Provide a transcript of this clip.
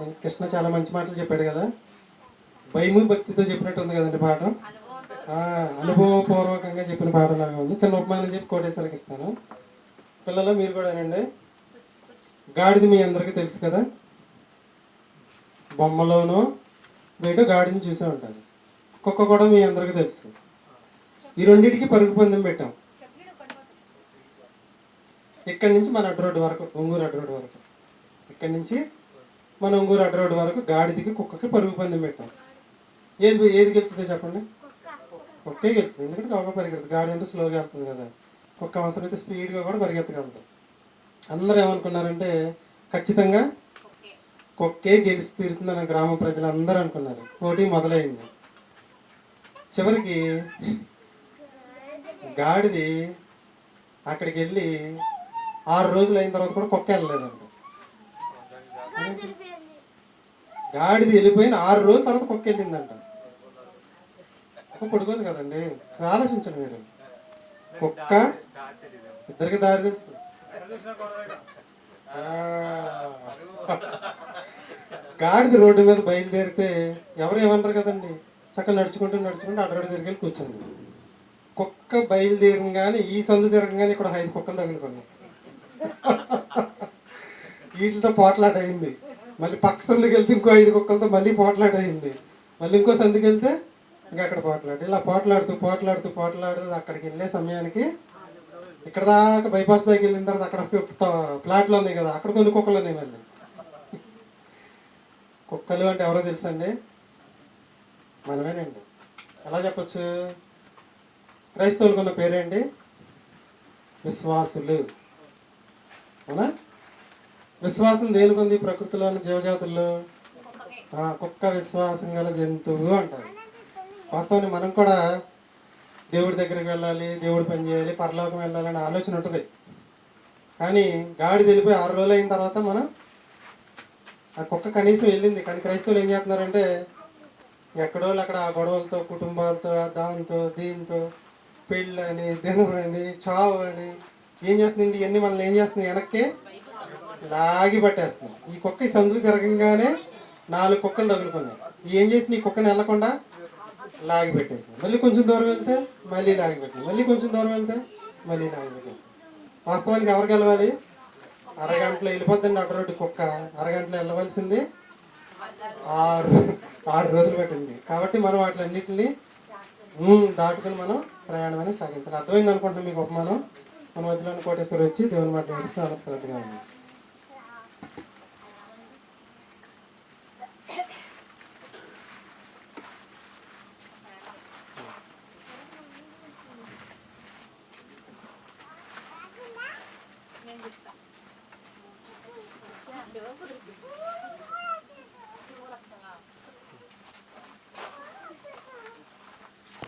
కృష్ణ చాలా మంచి మాటలు చెప్పాడు కదా. భయము భక్తితో చెప్పినట్టు ఉంది కదండి పాఠం అనుభవపూర్వకంగా చెప్పిన పాట లాగా ఉంది. చిన్న ఉపమానం చెప్పి కోటేశ్వరికి ఇస్తాను. పిల్లలు మీరు కూడానండి గాడిది మీ అందరికీ తెలుసు కదా. బొమ్మలోనూ బయట గాడిని చూసే ఉంటారు. కుక్క కూడా మీ అందరికీ తెలుసు. ఈ రెండింటికి పరుగు పందెం పెట్టాం. ఇక్కడి నుంచి మన అడ్డు రోడ్డు వరకు ఒంగూరు అడ్డు రోడ్డు వరకు. ఇక్కడి నుంచి మన ఒంగూరు అడ్రోడ్ రోడ్డు వరకు గాడిదికి కుక్కకి పరుగు పందెం పెట్టాం. ఏది ఏది గెలుతుందో చెప్పండి? కుక్కే గెలుతుంది. ఎందుకంటే కుక్క పరిగెడుతుంది. గాడి అంటే స్లోగా వెళ్తుంది కదా. కుక్క అవసరం అయితే స్పీడ్గా కూడా పరిగెత్తగలదు అందరూ ఏమనుకున్నారంటే ఖచ్చితంగా కుక్కే గెలిచి తీరుతుందని గ్రామ ప్రజలు అందరూ అనుకున్నారు. పోటీ మొదలైంది. చివరికి గాడిది అక్కడికి వెళ్ళి ఆరు రోజులు అయిన తర్వాత కూడా కుక్క వెళ్ళలేదండి గాడిది వెళ్ళిపోయిన ఆరు రోజుల తర్వాత కుక్క వెళ్ళిందంట కుక్క పడుకోదు కదండి ఆలోచించండి మీరు. కుక్క ఇద్దరికి దారి తెలుసు రోడ్డు మీద బయలుదేరితే ఎవరు ఏమన్నారు కదండి? చక్కగా నడుచుకుంటూ నడుచుకుంటూ అడ్డ దగ్గరికి కూర్చుంది. కుక్క కానీ ఈ సందు తిరగగానే ఇక్కడ ఐదు కుక్కలు తగులుకున్నాయి వీటితో పోట్లాట అయింది. మళ్ళీ పక్క సందికి వెళ్తే ఇంకో ఐదు కుక్కలతో మళ్ళీ పోట్లాట అయింది. మళ్ళీ ఇంకో సందుకి వెళ్తే ఇంకా అక్కడ పోట్లాడు ఇలా పోట్లాడుతూ పోట్లాడుతూ పోట్లాడుతూ అక్కడికి వెళ్ళే సమయానికి ఇక్కడ దాకా బైపాస్ దాకా వెళ్ళిన తర్వాత అక్కడ ప్లాట్లు ఉన్నాయి కదా అక్కడ కొన్ని కుక్కలు ఉన్నాయి మళ్ళీ. కుక్కలు అంటే ఎవరో తెలుసండి? మనమేనండి. ఎలా చెప్పచ్చు? క్రైస్తవులకు ఉన్న పేరేంటి? విశ్వాసులు. అవునా? విశ్వాసం దేనికి ఉంది ప్రకృతిలోని జీవజాతుల్లో. ఆ, కుక్క విశ్వాసం గల జంతువు అంటారు. వాస్తవాన్ని మనం కూడా దేవుడి దగ్గరికి వెళ్ళాలి దేవుడు పని చేయాలి పరలోకం వెళ్ళాలనే ఆలోచన ఉంటుంది. కానీ గాడి వెళ్ళిపోయి ఆరు రోజులు అయిన తర్వాత మనం ఆ కుక్క కనీసం వెళ్ళింది. కానీ క్రైస్తవులు ఏం చేస్తున్నారంటే ఎక్కడో అక్కడ ఆ గొడవలతో కుటుంబాలతో దాంతో దీంతో పెళ్ళని దినమని చావు అని ఏం చేస్తుంది ఇవన్నీ మనల్ని ఏం చేస్తుంది వెనక్కి లాగి పట్టేస్తుంది. ఈ కుక్క ఈ సందులు తిరగంగానే నాలుగు కుక్కలు తగులుకున్నాయి. ఏం చేసి ఈ కుక్కని వెళ్ళకుండా లాగి పెట్టేసింది. మళ్ళీ కొంచెం దూరం వెళ్తే మళ్ళీ లాగి పెట్టింది మళ్ళీ కొంచెం దూరం వెళ్తే మళ్ళీ లాగి పెట్టేసింది. వాస్తవానికి ఎవరికి వెళ్ళాలి అరగంటలో వెళ్ళిపోద్దండి అడ్డ రోడ్డు కుక్క. అరగంటలో వెళ్ళవలసింది ఆరు ఆరు రోజులు పట్టింది. కాబట్టి మనం వాటిలన్నింటిని దాటుకుని మనం ప్రయాణం అనేది సాగించాలి. అర్థమైంది అనుకుంటున్నాం మీకు ఉపమానం? మన మధ్యలోని కోటేశ్వరి వచ్చి దేవుని మాట నేర్పిస్తే అలా శ్రద్ధగా ఉంది. put it.